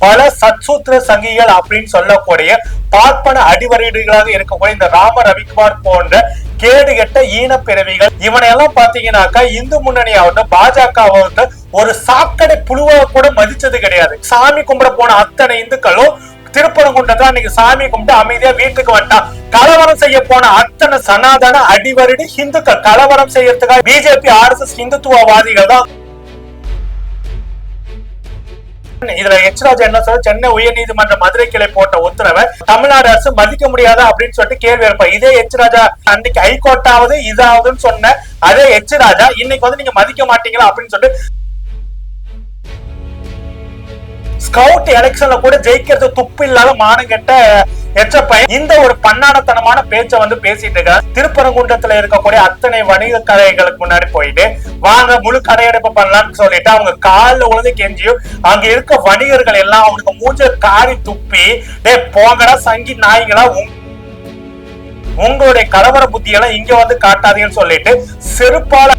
பல சத்சூத்திர சங்கிகள் அப்படின்னு சொல்லக்கூடிய பார்ப்பன அடிவரீடுகளாக இருக்கக்கூடிய இந்த ராம ரவிக்குமார் போன்ற கேடு கெட்ட ஈனப்பிறவிகள் இவனையெல்லாம் பாத்தீங்கன்னாக்கா இந்து முன்னணி ஆகட்டும் பாஜக ஆகட்டும் ஒரு சாக்கடை புழுவா கூட மதிச்சது கிடையாது. சாமி கும்பிட போன அத்தனை இந்துக்களும் திருப்பரங்குன்றத்தை அன்னைக்கு சாமி கும்பிட்டு அமைதியா வீட்டுக்கு வந்துட்டான். கலவரம் செய்ய போன அத்தனை சனாதன அடிவரடி இந்துக்கள் கலவரம் செய்யறதுக்காக பிஜேபி ஆர்எஸ்எஸ் இந்துத்துவவாதிகள் தான் இதுல எச் ராஜா என்ன சொல்ற சென்னை உயர்நீதிமன்ற மதுரை கிளை போட்ட உத்தரவை தமிழ்நாடு அரசு மதிக்க முடியாதா அப்படின்னு சொல்லிட்டு கேள்வி எழுப்ப. இதே எச் ராஜா அன்னைக்கு ஹைகோர்ட்டாவது இதாவதுன்னு சொன்ன அதே எச் ராஜா இன்னைக்கு வந்து நீங்க மதிக்க மாட்டீங்களா அப்படின்னு சொல்லிட்டு ஸ்கவுட் எலெக்ஷன்ல கூட ஜெயிக்கிறது துப்பு இல்லாத மானம் கெட்ட எச்ச பையன் இந்த ஒரு பன்னாடத்தனமான பேச்சை வந்து பேசிட்டு இருக்க திருப்பரங்குன்றத்துல இருக்கக்கூடிய அத்தனை வணிக கடைகளுக்கு முன்னாடி போயிட்டு வாங்க முழு கடையடைப்பு பண்ணலாம்னு சொல்லிட்டு அவங்க காலில் உழுந்து கெஞ்சியும் அங்க இருக்க வணிகர்கள் எல்லாம் அவனுக்கு மூஞ்ச காரி துப்பி டே போங்கடா சங்கி நாய்களா உங்களுடைய கலவர புத்தியெல்லாம் இங்க வந்து காட்டாதீங்கன்னு சொல்லிட்டு செருப்பால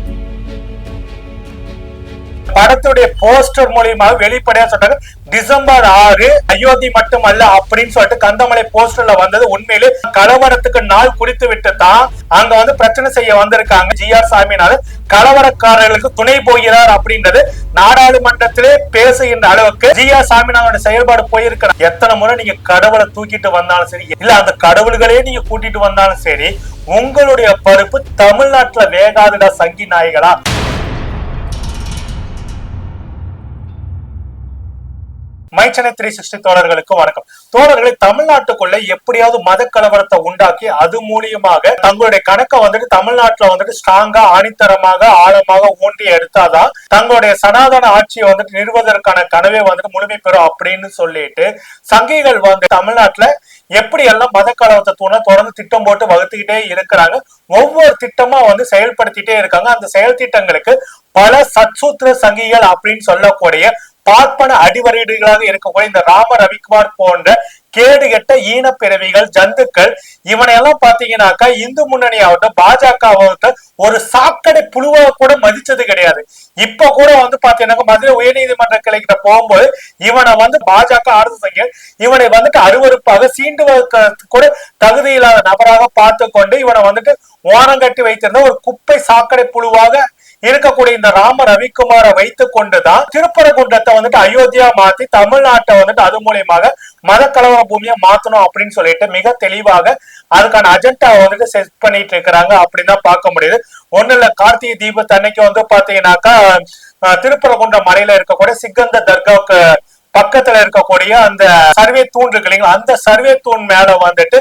படத்துடைய போஸ்டர் மூலியமாக வெளிப்படையா சொன்னாங்க டிசம்பர் ஆறு அயோத்தி மட்டுமல்ல அப்படின்னு சொல்லிட்டு கந்தமலை போஸ்டர்ல வந்தது உண்மையிலே கலவரத்துக்கு நாள் குடித்து விட்டு தான் அங்க வந்து பிரச்சனை செய்ய வந்திருக்காங்க ஜி ஆர் சாமினால. கலவரக்காரர்களுக்கு துணை போகிறார் அப்படின்றது நாடாளுமன்றத்திலே பேசுகின்ற அளவுக்கு ஜி ஆர் சாமிநாதனோட செயல்பாடு போயிருக்கிற எத்தனை முறை நீங்க கடவுளை தூக்கிட்டு வந்தாலும் சரி இல்ல அந்த கடவுள்களே நீங்க கூட்டிட்டு வந்தாலும் சரி உங்களுடைய பருப்பு தமிழ்நாட்டுல வேகாதுடா சங்கி நாய்களா மைச்சனை த்ரீ சிக்ஸ்டி தோழர்களுக்கு வணக்கம். தோழர்களை தமிழ்நாட்டுக்குள்ள எப்படியாவது மத கலவரத்தை உண்டாக்கி அது மூலியமாக தங்களுடைய கணக்கை வந்துட்டு தமிழ்நாட்டுல வந்துட்டு ஸ்ட்ராங்கா ஆணித்தரமாக ஆழமாக ஊன்றி எடுத்தாதான் தங்களுடைய சனாதன ஆட்சியை வந்துட்டு நிறுவதற்கான கனவே வந்துட்டு முழுமை பெறும் அப்படின்னு சொல்லிட்டு சங்கிகள் வந்து தமிழ்நாட்டுல எப்படி எல்லாம் மத கலவரத்தை தூண தொடர்ந்து திட்டம் போட்டு வகுத்துக்கிட்டே இருக்கிறாங்க ஒவ்வொரு திட்டமா வந்து செயல்படுத்திட்டே இருக்காங்க. அந்த செயல் திட்டங்களுக்கு பல சத்சூத்திர சங்கிகள் அப்படின்னு சொல்லக்கூடிய பார்ப்பன அடிவரீடுகளாக இருக்கக்கூடிய இந்த ராம ரவிக்குமார் போன்ற கேடு கெட்ட ஈனப்பிறவிகள் ஜந்துக்கள் இவனையெல்லாம் பாத்தீங்கன்னாக்கா இந்து முன்னணி ஆகட்டும் பாஜக ஆகட்டும் ஒரு சாக்கடை புழுவா கூட மதிச்சது கிடையாது. இப்ப கூட வந்து பாத்தீங்கன்னா மதுரை உயர்நீதிமன்ற கிளைக்கிட்ட போகும்போது இவனை வந்து பாஜக அரசு இவனை வந்துட்டு அருவருப்பாக சீண்டுவதற்கு கூட தகுதி இல்லாத நபராக பார்த்து கொண்டு இவனை வந்துட்டு ஓரம் கட்டி வைத்திருந்த ஒரு குப்பை சாக்கடை புழுவாக இருக்கக்கூடிய இந்த ராம ரவிக்குமாரை வைத்துக் கொண்டுதான் திருப்பரங்குன்றத்தை வந்துட்டு அயோத்தியா மாத்தி தமிழ்நாட்டை வந்துட்டு அது மூலியமாக மத கலவர பூமியை மாத்தணும் அப்படின்னு சொல்லிட்டு மிக தெளிவாக அதுக்கான அஜெண்டா வந்துட்டு செட் பண்ணிட்டு இருக்கிறாங்க அப்படின்னு தான் பார்க்க முடியுது. ஒண்ணு இல்ல கார்த்திகை தீபத்து அன்னைக்கு வந்து பாத்தீங்கன்னாக்கா அஹ், மலையில இருக்கக்கூடிய சிக்கந்த தர்காவுக்கு பக்கத்துல இருக்கக்கூடிய அந்த சர்வே தூண் இருக்கு இல்லைங்களா அந்த சர்வே தூண் மேல வந்துட்டு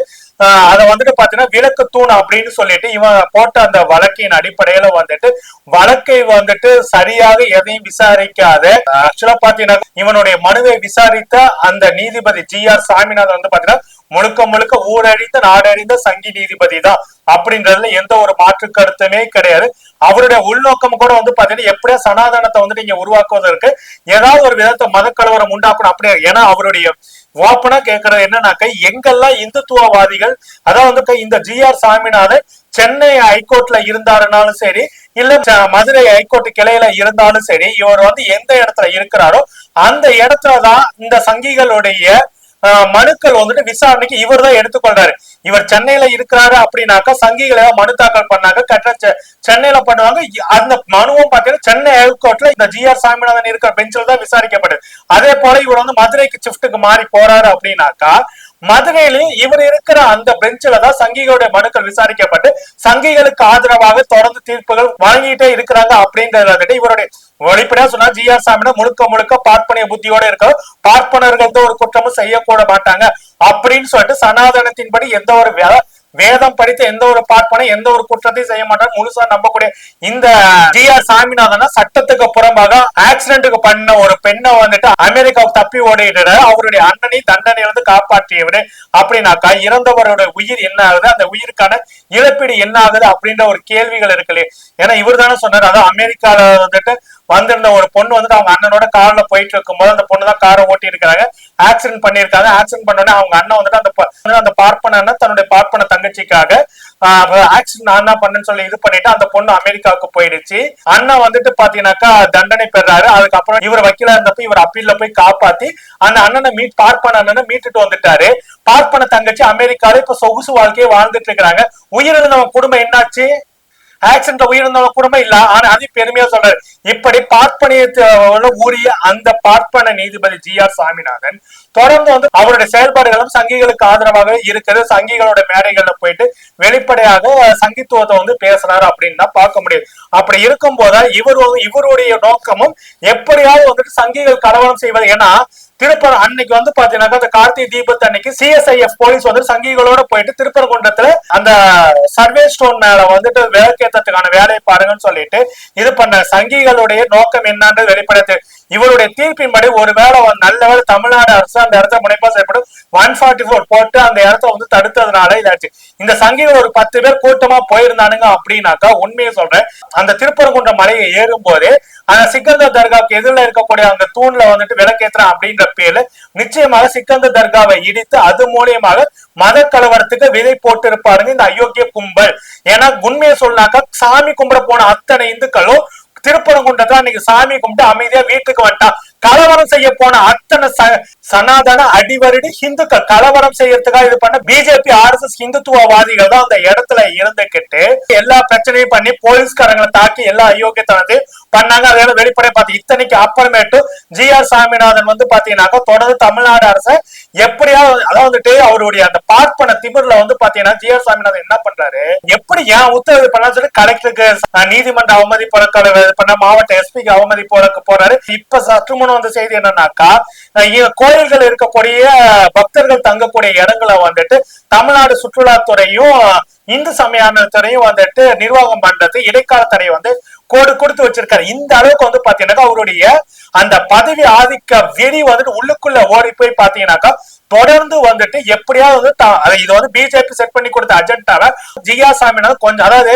அதை வந்துட்டு பாத்தீங்கன்னா விளக்கு தூண் அப்படின்னு சொல்லிட்டு இவன் போட்ட அந்த வழக்கின் அடிப்படையில வந்துட்டு வழக்கை வந்துட்டு சரியாக எதையும் விசாரிக்காத ஆக்சுவலா பாத்தீங்கன்னா இவனுடைய மனுவை விசாரித்த அந்த நீதிபதி ஜி ஆர் சாமிநாதன் வந்து பாத்தீங்கன்னா முழுக்க முழுக்க ஊரழிந்த நாடறிந்த சங்கி நீதிபதி தான். அப்படின்றதுல எந்த ஒரு மாற்று கருத்துமே கிடையாது. அவருடைய உள்நோக்கம் கூட வந்து பாத்தீங்கன்னா எப்படியா சனாதனத்தை வந்துட்டு இங்க உருவாக்குவதற்கு ஏதாவது ஒரு விதத்தை மத கலவரம் உண்டாக்கணும் அப்படியே? ஏன்னா அவருடைய ஓப்பனா கேட்கறது என்னன்னாக்க எங்கெல்லாம் இந்துத்துவவாதிகள் அதாவது இந்த ஜி ஆர் சாமிநாதன் சென்னை ஹைகோர்ட்ல இருந்தாருனாலும் சரி இல்ல ச- மதுரை ஹைகோர்ட் கிளையில இருந்தாலும் சரி இவர் வந்து எந்த இடத்துல இருக்கிறாரோ அந்த இடத்துலதான் இந்த சங்கிகளுடைய மனுக்கள் வந்துட்டு விசாரணைக்கு இவர் தான் எடுத்துக்கொள்றாரு இவர் சென்னையில இருக்கிறாரு அப்படின்னாக்கா சங்கிகளை மனு தாக்கல் பண்ணாக்க கட்ட சென்னையில பண்ணுவாங்க. அந்த மனுவும் பாத்தீங்கன்னா சென்னை ஹைகோர்ட்ல இந்த ஜி ஆர் சாமிநாதன் இருக்கிற பெஞ்சில் தான் விசாரிக்கப்படுது அதே போல இவர் வந்து மதுரைக்கு ஷிஃப்ட்டுக்கு மாறி போறாரு அப்படின்னாக்கா மதுரையிலையும் இவர் இருக்கிற அந்த பெஞ்சில தான் சங்கிகளுடைய மனுக்கள் விசாரிக்கப்பட்டு சங்கிகளுக்கு ஆதரவாக தொடர்ந்து தீர்ப்புகள் வழங்கிட்டே இருக்கிறாங்க அப்படின்றத வந்துட்டு இவருடைய வெளிப்படையா சொன்னா ஜி ஆர் சாமினா முழுக்க முழுக்க பார்ப்பனிய புத்தியோட இருக்க பார்ப்பனர்கள் தான் ஒரு குற்றமும் செய்யக்கூட மாட்டாங்க. அப்படின்னு சொல்லிட்டு சனாதனத்தின்படி எந்த ஒரு வேதம் படித்த எந்த ஒரு பார்ப்பனை எந்த ஒரு குற்றத்தையும் செய்ய மாட்டார் முழுசா நம்பக்கூடிய இந்த ஜி ஆர் சாமிநாதனா சட்டத்துக்கு புறம்பாக ஆக்சிடென்ட்டுக்கு பண்ண ஒரு பெண்ணை வந்துட்டு அமெரிக்காவுக்கு தப்பி ஓடிட்டு அவருடைய அண்ணனை தண்டனையிலிருந்து காப்பாற்றியவர். அப்படின்னாக்கா இறந்தவரோட உயிர் என்ன ஆகுது? அந்த உயிருக்கான இழப்பீடு என்ன ஆகுது? அப்படின்ற ஒரு கேள்விகள் இருக்கு இல்லையா? ஏன்னா இவர் தானே சொன்னார். அதாவது அமெரிக்கால வந்துட்டு வந்திருந்த ஒரு பொண்ணு வந்துட்டு அவங்க அண்ணனோட கார்ல போயிட்டு இருக்கும்போது அந்த பொண்ணு தான் காரை ஓட்டி இருக்காங்க ஆக்சிடென்ட் பண்ணிருக்காங்க ஆக்சிடென்ட் பண்ணோடனே அவங்க அண்ணன் வந்துட்டு அந்த அந்த பார்ப்பன அண்ணன் தன்னுடைய பார்ப்பன தங்கச்சிக்காக ஆக்சிடென்ட் நான் என்ன பண்ணேன்னு சொல்லி இது பண்ணிட்டு அந்த பொண்ணு அமெரிக்காவுக்கு போயிடுச்சு. அண்ணன் வந்துட்டு பாத்தீங்கன்னாக்கா தண்டனை பெறாரு. அதுக்கப்புறம் இவர் வக்கீலா இருந்தப்ப இவர் அப்பீல்ல போய் காப்பாத்தி அந்த அண்ணனை மீட் பார்ப்பன அண்ணனை மீட்டுட்டு வந்துட்டாரு. பார்ப்பன தங்கச்சி அமெரிக்கால இப்ப சொகுசு வாழ்க்கையை வாழ்ந்துட்டு இருக்கிறாங்க. உயிரிழந்தவங்க குடும்பம் என்னாச்சு? ஆக்சிடென்ட்ல உயிரிழந்தவங்க குடும்பம் இல்ல. ஆனா அது பெருமையா சொல்றாரு இப்படி பார்ப்பனியத்தை ஊறிய அந்த பார்ப்பன நீதிபதி ஜி ஆர் சாமிநாதன் தொடர்ந்து வந்து அவருடைய செயல்பாடுகளும் சங்கிகளுக்கு ஆதரவாக இருக்குது. சங்கிகளோட மேடைகள்ல போயிட்டு வெளிப்படையாக சங்கித்துவத்தை வந்து பேசுறாரு அப்படின்னு தான் பார்க்க முடியும். அப்படி இருக்கும் போது இவர் இவருடைய நோக்கமும் எப்படியாவது வந்துட்டு சங்கிகள் கலவரம் செய்வது. ஏன்னா திருப்பர அன்னைக்கு வந்து பாத்தீங்கன்னாக்கா அந்த கார்த்திகை தீபத்து அன்னைக்கு சிஎஸ்ஐஎஃப் போலீஸ் வந்து சங்கிகளோட போயிட்டு திருப்பரங்குன்றத்துல அந்த சர்வே ஸ்டோன் மேல வந்துட்டு விளக்கேற்றத்துக்கான வேலையை பாருங்கன்னு சொல்லிட்டு இது பண்ண சங்கிகளுடைய நோக்கம் என்னன்றது வெளிப்படுத்து இவருடைய தீர்ப்பின்படி ஒருவேளை வந்து நல்ல தமிழ்நாடு அரசு அந்த இடத்த முனைப்பா செயல்படும் ஒன் ஃபார்ட்டி ஃபோர் போட்டு அந்த இடத்த வந்து தடுத்ததுனால இதாச்சு. இந்த சங்கிகள் ஒரு பத்து பேர் கூட்டமா போயிருந்தானுங்க அப்படின்னாக்கா உண்மையை சொல்றேன். அந்த திருப்பரங்குன்ற மலையை ஏறும் போதே அந்த சிக்கந்தர் தர்காவுக்கு எதிரில் இருக்கக்கூடிய அந்த தூண்ல வந்துட்டு விளக்கேத்துறேன் அப்படின்ற பேர்ல நிச்சயமாக சிக்கந்தர் தர்காவை இடித்து அது மூலியமாக மத கலவரத்துக்கு விதை போட்டு இருப்பாருங்க இந்த அயோக்கிய கும்பல். ஏன்னா உண்மையை சொன்னாக்கா சாமி கும்பிட போன அத்தனை இந்துக்களும் திருப்பரங்குன்றத்துல அன்னைக்கு சாமி கும்பிட்டு அமைதியா வீட்டுக்கு வந்துட்டான் கலவரம் செய்ய போன அத்தனை சனாதன அடிவருடி ஹிந்துக்க கலவரம் செய்யறதுக்காக இது பண்ண பிஜேபி அரசு ஹிந்துத்துவவாதிகள் தான் அந்த இடத்துல இருந்துகிட்டு எல்லா பிரச்சனையும் பண்ணி போலீஸ்காரங்களை தாக்கி எல்லா அயோக்கியத்தனது பண்ணாங்க. அதோட வெளிப்படையை பார்த்து இத்தனைக்கு அப்புறமேட்டு ஜி ஆர் சாமிநாதன் வந்து பாத்தீங்கன்னாக்கா தொடர்ந்து தமிழ்நாடு அரசை எப்படியாவது அதாவது வந்துட்டு அவருடைய அந்த பார்ப்பன திமிர்ல வந்து பாத்தீங்கன்னா ஜி ஆர் சாமிநாதன் என்ன பண்றாரு? எப்படி ஏன் உத்தரவு பண்ணலாம் சொல்லி கலெக்டருக்கு நீதிமன்ற அவமதி போறக்கால பண்ண மாவட்ட எஸ்பிக்கு அவமதி போறக்கு போறாரு. இப்ப சற்று முன் வந்த செய்தி என்னன்னாக்கா கோயில்கள் இருக்கக்கூடிய பக்தர்கள் தங்கக்கூடிய இடங்களை வந்துட்டு தமிழ்நாடு சுற்றுலாத்துறையும் இந்து சமயத்துறையும் வந்துட்டு நிர்வாகம் பண்றது இடைக்கால தடை வந்து கோடு கொடுத்து வச்சிருக்காரு. இந்த அளவுக்கு வந்து பாத்தீங்கன்னாக்கா அவருடைய அந்த பதவி ஆதிக்க வெறி வந்துட்டு உள்ளுக்குள்ள ஓடி போய் பாத்தீங்கன்னாக்கா தொடர்ந்து வந்துட்டு எப்படியாவது இது வந்து பிஜேபி செட் பண்ணி கொடுத்த அஜெண்டாவை ஜியா சாமினா கொஞ்சம் அதாவது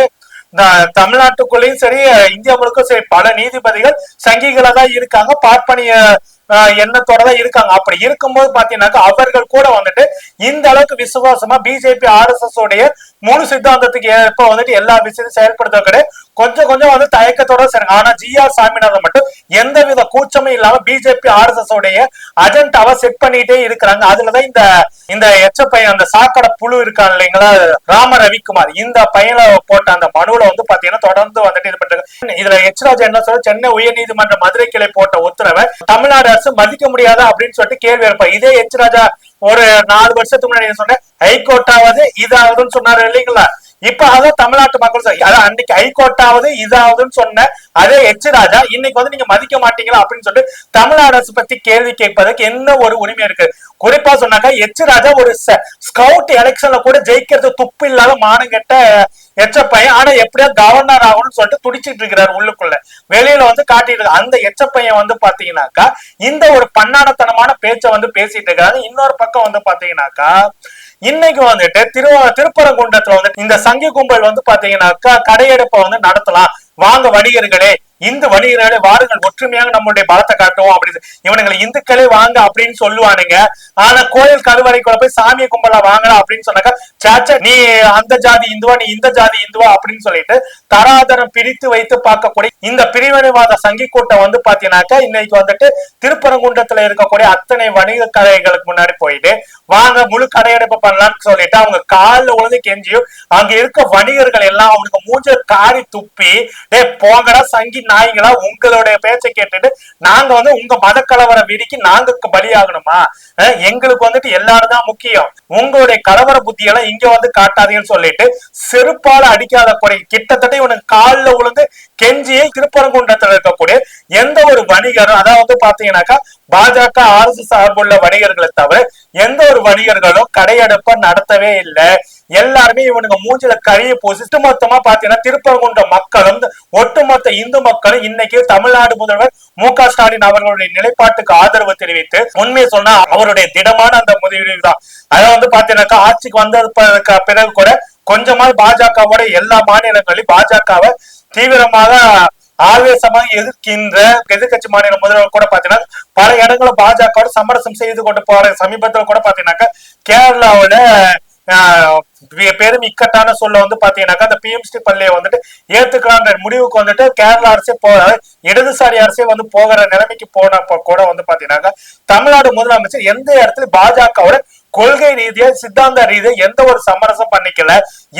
இந்த தமிழ்நாட்டுக்குள்ளேயும் சரி இந்தியா முழுக்கும் சரி பல நீதிபதிகள் சங்கிகளா தான் இருக்காங்க. பார்ப்பனிய எண்ணத்தோட தான் இருக்காங்க. அப்படி இருக்கும்போது பாத்தீங்கன்னாக்கா அவர்கள் கூட வந்துட்டு இந்த அளவுக்கு விசுவாசமா பிஜேபி ஆர்எஸ்எஸ் உடைய முழு சித்தாந்தத்துக்கு ஏற்ப வந்துட்டு எல்லா விஷயத்தையும் செயல்படுத்த கிடையாது கொஞ்சம் கொஞ்சம் வந்து தயக்கத்தோட சரி ஆனா ஜி ஆர் சாமிநாதன் மட்டும் எந்தவித கூச்சமும் இல்லாம பிஜேபி ஆர்எஸ்எஸ் உடைய அஜெண்டாவை செட் பண்ணிட்டே இருக்கிறாங்க. அதுலதான் இந்த இந்த எச்ச பையன் அந்த சாக்கடை புழு இருக்கான் இல்லைங்களா? ராம ரவிக்குமார். இந்த பையனை போட்ட அந்த மனுவில் வந்து பாத்தீங்கன்னா தொடர்ந்து வந்துட்டு இது பண்றாங்க. இதுல எச்ராஜ் என்ன சொல்ற சென்னை உயர்நீதிமன்ற மதுரை கிளை போட்ட உத்தரவை தமிழ்நாடு அரசு மதிக்க முடியாதா அப்படின்னு சொல்லிட்டு கேள்வி எழுப்பா. இதே எச்ராஜா ஒரு நாலு வருஷத்துக்கு முன்னாடி சொன்னேன்? ஹைகோர்ட்டாவது இதாகுதுன்னு சொன்னாரு இல்லைங்களா? இப்ப அதான் தமிழ்நாட்டு மக்கள் அதான் அன்னைக்கு ஹைகோர்ட்டாவது இதாவதுன்னு சொன்ன அதே எச் ராஜா இன்னைக்கு வந்து நீங்க மதிக்க மாட்டீங்களா அப்படின்னு சொல்லிட்டு தமிழ்நாடு அரசு பத்தி கேள்வி கேட்பதற்கு என்ன ஒரு உரிமை இருக்கு? குறிப்பா சொன்னாக்கா எச் ராஜா ஒரு ஸ்கவுட் எலெக்ஷன்ல கூட ஜெயிக்கிறது துப்பு இல்லாத மானங்கெட்ட எச்ச பையன். ஆனா எப்படியா கவர்னர் ஆகணும்னு சொல்லிட்டு துடிச்சிட்டு இருக்கிறாரு உள்ளுக்குள்ள. வெளியில வந்து காட்டிட்டு அந்த எச்ச பையன் வந்து பாத்தீங்கன்னாக்கா இந்த ஒரு பன்னாடத்தனமான பேச்சை வந்து பேசிட்டு இருக்காரு. இன்னொரு பக்கம் வந்து பாத்தீங்கன்னாக்கா இன்னைக்கு வந்துட்டு திரு திருப்பரங்குன்றத்துல வந்து இந்த சங்கி கும்பல் வந்து பாத்தீங்கன்னாக்கா கடையெடுப்பை வந்து நடத்தலாம். வாங்க வணிகர்களே இந்து வணிகர்களே வாருங்கள் ஒற்றுமையாக நம்மளுடைய பலத்தை காட்டுவோம் அப்படின்னு. இவனுங்களை இந்துக்களே வாங்க அப்படின்னு சொல்லுவானுங்க. ஆனா கோயில் கருவறைக்குள்ள போய் சாமியை கும்பலா வாங்கலாம் அப்படின்னு சொன்னாக்க சாச்சா நீ அந்த ஜாதி இந்துவா நீ இந்த ஜாதி இந்துவா? அப்படின்னு சொல்லிட்டு தராதரம் பிரித்து வைத்து பார்க்கக்கூடிய இந்த பிரிவினைவாத சங்கி கூட்டம் வந்து பாத்தீங்கன்னாக்கா இன்னைக்கு வந்துட்டு திருப்பரங்குன்றத்துல இருக்கக்கூடிய அத்தனை வணிக கடைகளுக்கு முன்னாடி போயிட்டு வாங்க முழு கடையடைப்பு பண்ணலாம்னு சொல்லிட்டு அவங்க காலில் உழுந்து கெஞ்சியும் அங்க இருக்க வணிகர்கள் எல்லாம் அவனுக்கு மூஞ்ச காரி துப்பி டே போங்கடா சங்கி நாய்களா உங்களுடைய பேச்சை கேட்டுட்டு நாங்க வந்து உங்க மத கலவர விதிக்கு நாங்க பலியாகணுமா எங்களுக்கு வந்துட்டு எல்லாரும் தான் முக்கியம். உங்களுடைய கலவர புத்தியெல்லாம் இங்க வந்து காட்டாதீங்கன்னு சொல்லிட்டு செருப்பால அடிக்காத குறை கிட்டத்தட்ட இவனுக்கு காலில் உழுந்து கெஞ்சியை திருப்பரங்குன்றத்துல இருக்கக்கூடிய எந்த ஒரு வணிகரும் அதாவது பாத்தீங்கன்னாக்கா பாஜக ஆர்எஸ்எஸ் சார்புள்ள வணிகர்களை தவிர எந்த ஒரு வணிகர்களும் கடையெடுப்ப நடத்தவே இல்லை. எல்லாருமே இவனுங்க மூஞ்சில கழிய பூசி மொத்தமா பாத்தீங்கன்னா திருப்பரங்குன்ற மக்களும் ஒட்டுமொத்த இந்து மக்களும் இன்னைக்கு தமிழ்நாடு முதல்வர் மு க ஸ்டாலின் அவர்களுடைய நிலைப்பாட்டுக்கு ஆதரவு தெரிவித்து உண்மையை சொன்னா அவருடைய திடமான அந்த முடிவு தான். அதை வந்து பாத்தீங்கன்னாக்கா ஆட்சிக்கு வந்ததுக்கு பிறகு கூட கொஞ்சமா பாஜகவோட எல்லா மாநிலங்களிலும் பாஜகவை தீவிரமாக ஆவேசமாக எதிர்க்கின்ற எதிர்கட்சி மாநில முதல்வர் கூட பாத்தீங்கன்னா பல இடங்களும் பாஜக சமரசம் செய்து கொண்டு போற சமீபத்துல கூட பாத்தீங்கன்னாக்கா கேரளாவோட ஆஹ், பெரும் இக்கட்டான சொல்ல வந்து பாத்தீங்கன்னாக்கா அந்த பிஎம்ஸ்டி பள்ளியை வந்துட்டு ஏத்துக்கலான்ற முடிவுக்கு வந்துட்டு கேரளா அரசே போக இடதுசாரி அரசே வந்து போகிற நிலைமைக்கு போனப்ப கூட வந்து பாத்தீங்கன்னாக்கா தமிழ்நாடு முதலமைச்சர் எந்த இடத்துல பாஜகவோட கொள்கை ரீதியா சித்தாந்த ரீதியா எந்த ஒரு சமரசம் பண்ணிக்கல.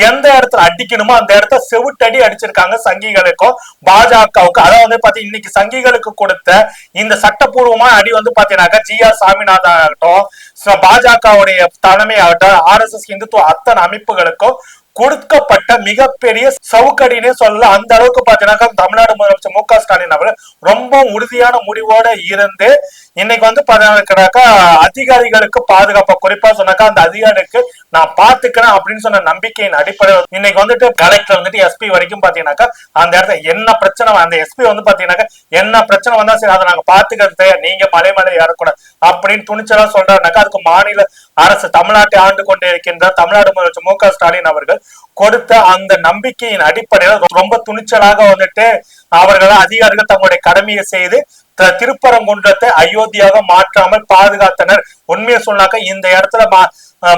எந்த இடத்துல அடிக்கணுமோ அந்த இடத்த செவுட்டடி அடிச்சிருக்காங்க சங்கிகளுக்கும் பாஜகவுக்கும். அதாவது வந்து பாத்தீங்க இன்னைக்கு சங்கிகளுக்கு கொடுத்த இந்த சட்டப்பூர்வமான அடி வந்து பாத்தீங்கன்னாக்கா ஜி ஆர் சாமிநாதன் ஆகட்டும் பாஜகவுடைய தலைமை ஆகட்டும் ஆர் எஸ் எஸ் இந்துத்துவ அத்தனை அமைப்புகளுக்கும் கொடுக்கப்பட்ட மிகப்பெரிய சவுக்கடினே சொல்லலாம் அந்த அளவுக்கு பாத்தீங்கன்னாக்கா தமிழ்நாடு முதலமைச்சர் மு க ஸ்டாலின் அவர் ரொம்ப உறுதியான முடிவோட இருந்து இன்னைக்கு வந்து பாத்தீங்கன்னாக்கா அதிகாரிகளுக்கு பாதுகாப்பு குறிப்பா சொன்னாக்கா அந்த அதிகாரிக்கு நான் பாத்துக்கிறேன் அப்படின்னு சொன்ன நம்பிக்கையின் அடிப்படையில் இன்னைக்கு வந்துட்டு கலெக்டர் வந்துட்டு எஸ்பி வரைக்கும் பாத்தீங்கன்னாக்கா அந்த இடத்துல என்ன பிரச்சனை அந்த எஸ்பி வந்து பாத்தீங்கன்னாக்கா என்ன பிரச்சனை வந்தா சரி அதை நாங்க பாத்துக்கிறது நீங்க மலை மலை ஏறக்கூடாது அப்படின்னு துணிச்சலா சொல்றாருனாக்கா அதுக்கு மாநில அரசு தமிழ்நாட்டை ஆண்டு கொண்டு இருக்கின்ற தமிழ்நாடு முதலமைச்சர் மு க ஸ்டாலின் அவர்கள் கொடுத்த அந்த நம்பிக்கையின் அடிப்படையில் ரொம்ப துணிச்சலாக வந்துட்டு அவர்கள் அதிகாரிகள் தங்களுடைய கடமையை செய்து திருப்பரங்குன்றத்தை அயோத்தியாக மாற்றாமல் பாதுகாத்தனர். உண்மையை சொன்னாக்க இந்த இடத்துல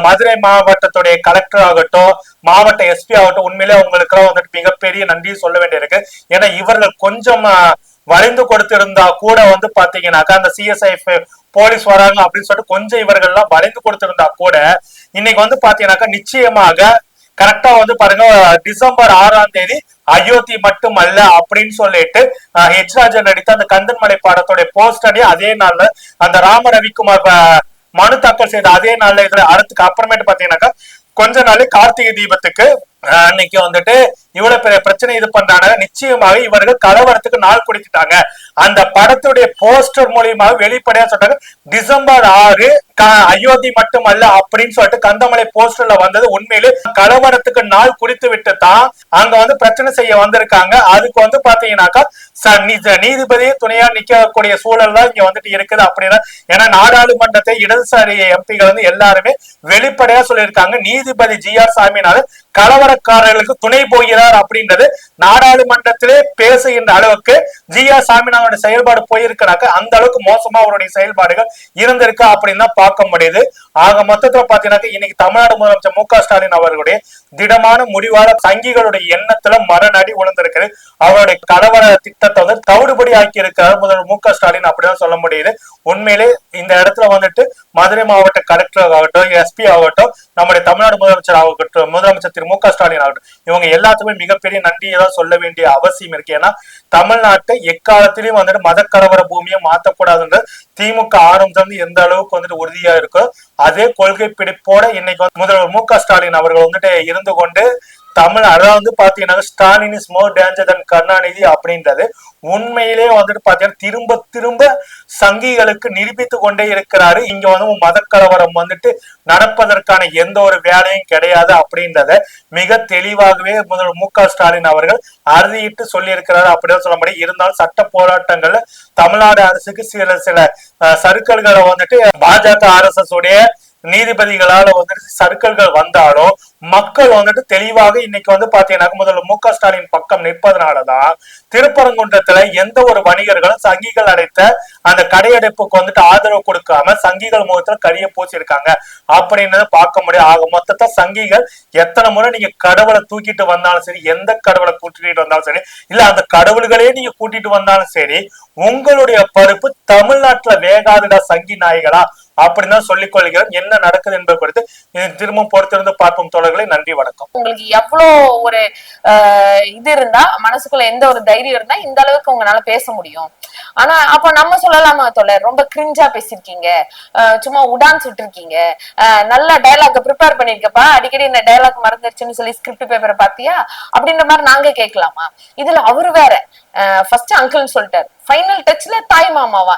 மதுரை மாவட்டத்துடைய கலெக்டர் ஆகட்டும் மாவட்ட எஸ்பி ஆகட்டும் உண்மையிலே அவங்களுக்கு வந்துட்டு மிகப்பெரிய நன்றி சொல்ல வேண்டியிருக்கு. ஏன்னா இவர்கள் கொஞ்சம் வரைந்து வளைந்து கொடுத்திருந்தா கூட வந்து பாத்தீங்கன்னாக்கா அந்த சிஎஸ்ஐஎஃப் போலீஸ் வராங்க அப்படின்னு சொல்லிட்டு கொஞ்சம் இவர்கள் எல்லாம் வளைந்து கொடுத்திருந்தா கூட இன்னைக்கு வந்து பாத்தீங்கன்னாக்கா நிச்சயமாக கரெக்டா வந்து பாருங்க டிசம்பர் ஆறாம் தேதி அயோத்தி மட்டுமல்ல அப்படின்னு சொல்லிட்டு ஹெச் ராஜன் நடித்த அந்த கந்தன்மலை பாடத்துடைய போஸ்டரே அதே நாள்ல அந்த ராம ரவிக்குமார் மனு தாக்கல் செய்த அதே நாள்ல இதுல அறத்துக்கு அப்புறமேட்டு பாத்தீங்கன்னாக்கா கொஞ்ச நாள் கார்த்திகை தீபத்துக்கு அன்னைக்கு வந்துட்டு இவ்வளவு பெரிய பிரச்சனை இது பண்றாங்க. நிச்சயமாக இவர்கள் கலவரத்துக்கு நாள் கொடுத்துட்டாங்க. அந்த படத்துடைய போஸ்டர் மூலியமாக வெளிப்படையா சொல்றாங்க டிசம்பர் ஆறு அயோத்தி மட்டுமல்ல அப்படின்னு சொல்லிட்டு கந்தமலை போஸ்டர்ல வந்தது உண்மையிலே கலவரத்துக்கு நாள் குறித்து விட்டு தான் அங்க வந்து பிரச்சனை செய்ய வந்திருக்காங்க. அதுக்கு வந்து பாத்தீங்கன்னாக்கா நீதிபதியே துணையா நிக்கக்கூடிய சூழல் தான் இங்க வந்துட்டு இருக்குது அப்படின்னா ஏன்னா நாடாளுமன்றத்தை இடதுசாரி எம்பிகள் வந்து எல்லாருமே வெளிப்படையா சொல்லியிருக்காங்க. நீதிபதி ஜி ஆர் சாமிநாதன் கலவரக்காரர்களுக்கு துணை போகிறார் அப்படின்றது நாடாளுமன்றத்திலே பேசுகின்ற அளவுக்கு ஜி ஆர் சாமிநாதனுடைய செயல்பாடு போயிருக்கிறாக்க அந்த அளவுக்கு மோசமா அவருடைய செயல்பாடுகள் இருந்திருக்கு அப்படின்னு தான் பார்க்க முடியுது. ஆக மொத்தத்துல பாத்தீங்கன்னாக்க இன்னைக்கு தமிழ்நாடு முதலமைச்சர் மு க ஸ்டாலின் அவர்களுடைய திடமான முடிவால சங்கிகளுடைய எண்ணத்துல மரணடி உணர்ந்திருக்கு அவருடைய கலவர திட்டத்தை வந்து தவிடுபடி ஆக்கி இருக்கிறார் முதல்வர் மு க ஸ்டாலின் அப்படிதான் சொல்ல முடியுது. உண்மையிலே இந்த இடத்துல வந்துட்டு மதுரை மாவட்ட கலெக்டர் ஆகட்டும் எஸ்பி ஆகட்டும் நம்முடைய தமிழ்நாடு முதலமைச்சர் ஆகட்டும் முதலமைச்சர் திரு மு க ஸ்டாலின் ஆகட்டும். இவங்க எல்லாத்துக்குமே மிகப்பெரிய நன்றியை தான் சொல்ல வேண்டிய அவசியம் இருக்கு. ஏன்னா தமிழ்நாட்டை எக்காலத்திலையும் வந்துட்டு மத பூமியை மாற்றக்கூடாதுன்ற திமுக ஆரம்பத்துல இருந்து எந்த அளவுக்கு வந்துட்டு உறுதியா இருக்கோ அதே கொள்கை பிடிப்போட இன்னைக்கு வந்து முதல்வர் மு க ஸ்டாலின் அவர்கள் வந்துட்டு இருந்து கொண்டு தமிழ் அதாவது பாத்தீங்கன்னா Stalin is more danger than Karunanidhi அப்படின்றது உண்மையிலே வந்துட்டு பாத்தீங்கன்னா திரும்ப திரும்ப சங்கிகளுக்கு நிரூபித்து கொண்டே இருக்கிறாரு. இங்க வந்து மத கலவரம் வந்துட்டு நடப்பதற்கான எந்த ஒரு வேலையும் கிடையாது அப்படின்றத மிக தெளிவாகவே முதல் மு க ஸ்டாலின் அவர்கள் அறுதியிட்டு சொல்லியிருக்கிறாரு. அப்படின்னு சொல்ல முடியும். இருந்தாலும் சட்ட போராட்டங்கள்ல தமிழ்நாடு அரசுக்கு சில சில சருக்கல்களை வந்துட்டு பாஜக ஆர் எஸ் எஸ் உடைய நீதிபதிகளால வந்துட்டு சர்க்கிள்கள் வந்தாலும் மக்கள் வந்துட்டு தெளிவாக இன்னைக்கு வந்து பாத்தீங்கன்னா முதல்ல மு க ஸ்டாலின் பக்கம் நிற்பதனாலதான் திருப்பரங்குன்றத்துல எந்த ஒரு வணிகர்களும் சங்கிகள் அடைத்த அந்த கடையடைப்புக்கு வந்துட்டு ஆதரவு கொடுக்காம சங்கிகள் முகத்துல கரிய பூச்சிருக்காங்க அப்படின்னு பார்க்க முடியும். ஆக மொத்தத்தை சங்கிகள் எத்தனை முறை நீங்க கடவுளை தூக்கிட்டு வந்தாலும் சரி எந்த கடவுளை கூட்டிட்டு வந்தாலும் சரி இல்ல அந்த கடவுள்களே நீங்க கூட்டிட்டு வந்தாலும் சரி உங்களுடைய பருப்பு தமிழ்நாட்டுல வேகாதுடா சங்கி நாய்களா அப்படின்னு தான் சொல்லிக் கொள்கிறோம் என்ன நடக்குது என்பது குறித்து திரும்பவும் பொறுத்திருந்து பார்ப்போம் தோழர்களை. நன்றி வணக்கம். உங்களுக்கு எவ்வளவு ஒரு ஆஹ், இது இருந்தா மனசுக்குள்ள எந்த ஒரு தைரியம் இருந்தா இந்த அளவுக்கு உங்களால பேச முடியும். ஆனா அப்ப நம்ம சொல்லலாமா தோழர்? ரொம்ப கிரிஞ்சா பேசிருக்கீங்க. சும்மா உடான் சுட்டிருக்கீங்க ஆஹ், நல்ல டயலாக் ப்ரிப்பேர் பண்ணிருக்கப்பா. அடிக்கடி இந்த டயலாக் மறந்துருச்சுன்னு சொல்லி ஸ்கிரிப்ட் பேப்பரை பாத்தியா அப்படின்ற மாதிரி நாங்க கேட்கலாமா? இதுல அவரு வேற. ஃபர்ஸ்ட் அங்கிள்னு சொல்லிட்டாரு. ஃபைனல் டச்ல தாய் மாமாவா?